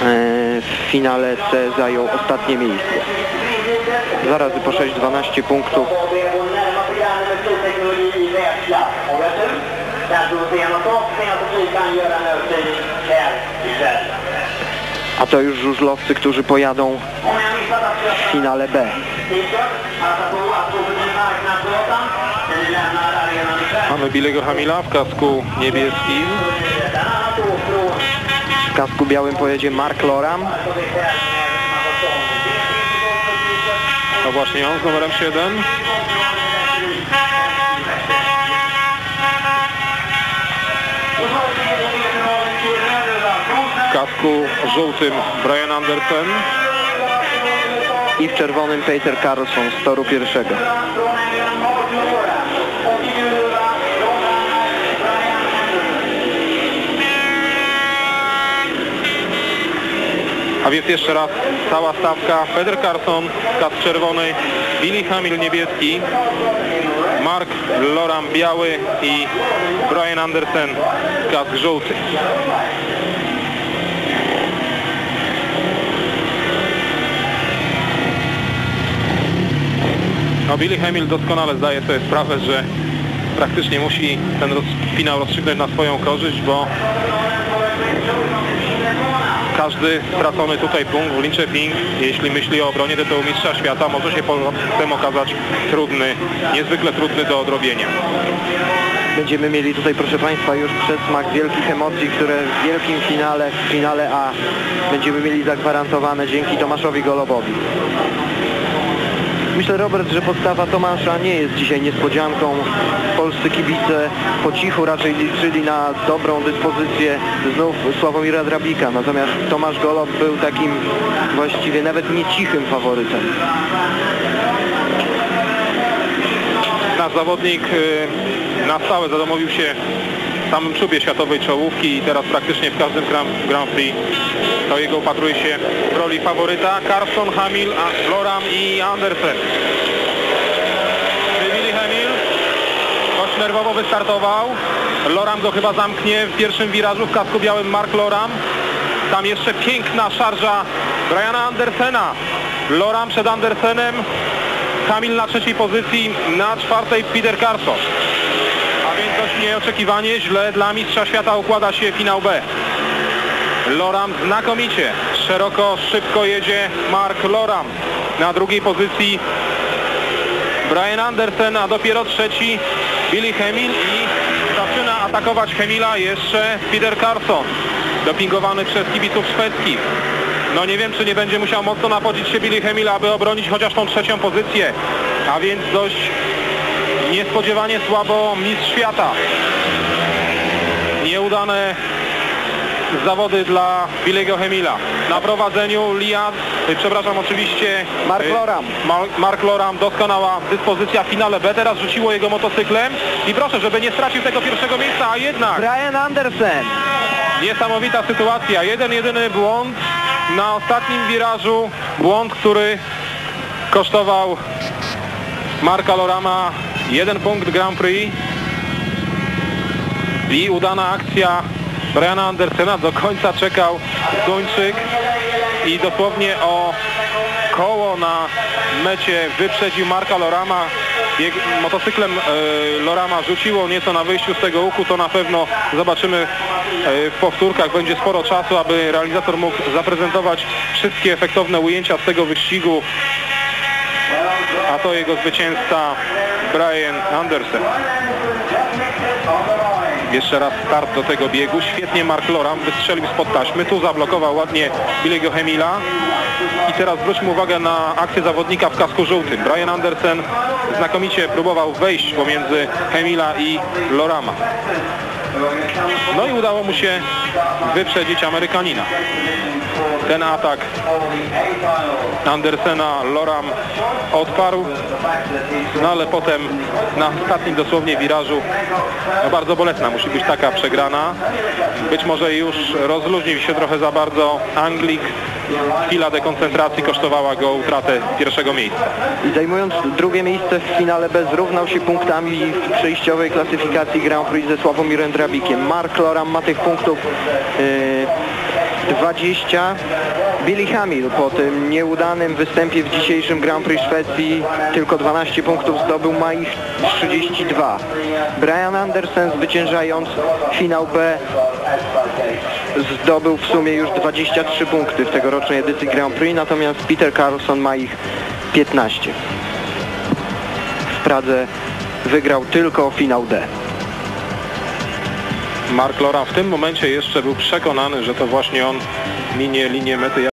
w finale C zajął ostatnie miejsce. Dwa razy po 6-12 punktów. A to już żużlowcy, którzy pojadą w finale B. Mamy Bilego Hamila w kasku niebieskim. Kasku białym pojedzie Mark Loram. No właśnie on z numerem 7. W kasku żółtym Brian Andersen. i w czerwonym Peter Carlson z toru pierwszego. A więc jeszcze raz cała stawka. Peter Carson, kask czerwony, Billy Hamil niebieski, Mark Loram biały i Brian Andersen kask żółty. No Billy Hamil doskonale zdaje sobie sprawę, że praktycznie musi ten roz, finał rozstrzygnąć na swoją korzyść, bo każdy stracony tutaj punkt w Linköping, jeśli myśli o obronie tytułu mistrza świata, może się potem okazać trudny, niezwykle trudny do odrobienia. Będziemy mieli tutaj, proszę Państwa, już przedsmak wielkich emocji, które w wielkim finale, w finale A będziemy mieli zagwarantowane dzięki Tomaszowi Golobowi. Myślę, Robert, że podstawa Tomasza nie jest dzisiaj niespodzianką. Polscy kibice po cichu raczej liczyli na dobrą dyspozycję znów Sławomira Drabika. Natomiast Tomasz Golob był takim właściwie nawet nie cichym faworytem. Nasz zawodnik y, na stałe zadomowił się w samym czubie światowej czołówki i teraz praktycznie w każdym Grand, Prix to jego upatruje się w roli faworyta. Carson, Hamil, a- Loram i Andersen. Billy Hamil dość nerwowo wystartował. Loram go chyba zamknie w pierwszym wirażu w kasku białym Mark Loram. Tam jeszcze piękna szarża Briana Andersena. Loram przed Andersenem. Kamil na trzeciej pozycji, na czwartej Peter Carson. Nieoczekiwanie, źle dla mistrza świata układa się finał B. Loram znakomicie, szeroko, szybko jedzie Mark Loram. Na drugiej pozycji Brian Andersen, a dopiero trzeci Billy Hemil i zaczyna atakować Hemila jeszcze Peter Carson, dopingowany przez kibiców szwedzkich. No nie wiem, czy nie będzie musiał mocno napodzić się Billy Hemil, aby obronić chociaż tą trzecią pozycję. A więc dość niespodziewanie słabo mistrz świata. Nieudane zawody dla Billy'ego Hemila. Na prowadzeniu Liad, y, przepraszam oczywiście... Mark y, Loram. Ma- Mark Loram, doskonała dyspozycja w finale B, teraz rzuciło jego motocyklem i proszę, żeby nie stracił tego pierwszego miejsca, a jednak Brian Andersen. niesamowita sytuacja, jeden jedyny błąd na ostatnim wirażu, błąd, który kosztował Marka Lorama jeden punkt Grand Prix i udana akcja Briana Andersena, do końca czekał Duńczyk i dosłownie o koło na mecie wyprzedził Marka Lorama. Motocyklem e, Lorama rzuciło nieco na wyjściu z tego łuku, to na pewno zobaczymy e, w powtórkach. Będzie sporo czasu, aby realizator mógł zaprezentować wszystkie efektowne ujęcia z tego wyścigu. A to jego zwycięzca Brian Andersen. Jeszcze raz start do tego biegu. Świetnie Mark Loram wystrzelił spod taśmy. Tu zablokował ładnie Billy'ego Hemila. I teraz zwróćmy uwagę na akcję zawodnika w kasku żółtym. Brian Andersen znakomicie próbował wejść pomiędzy Hemila i Lorama. No i udało mu się wyprzedzić Amerykanina. Ten atak Andersena Loram odparł, no ale potem na ostatnim dosłownie wirażu no bardzo bolesna musi być taka przegrana. Być może już rozluźnił się trochę za bardzo Anglik. Chwila dekoncentracji kosztowała go utratę pierwszego miejsca. I zajmując drugie miejsce w finale B zrównał się punktami w przejściowej klasyfikacji Grand Prix ze Sławomirem Drabikiem. Mark Loram ma tych punktów yy, 20. Billy Hamil po tym nieudanym występie w dzisiejszym Grand Prix Szwecji tylko 12 punktów zdobył, ma ich 32. Brian Andersen zwyciężając finał B zdobył w sumie już 23 punkty w tegorocznej edycji Grand Prix, natomiast Peter Carlson ma ich 15. W Pradze wygrał tylko finał D. Mark Loram w tym momencie jeszcze był przekonany, że to właśnie on minie linię mety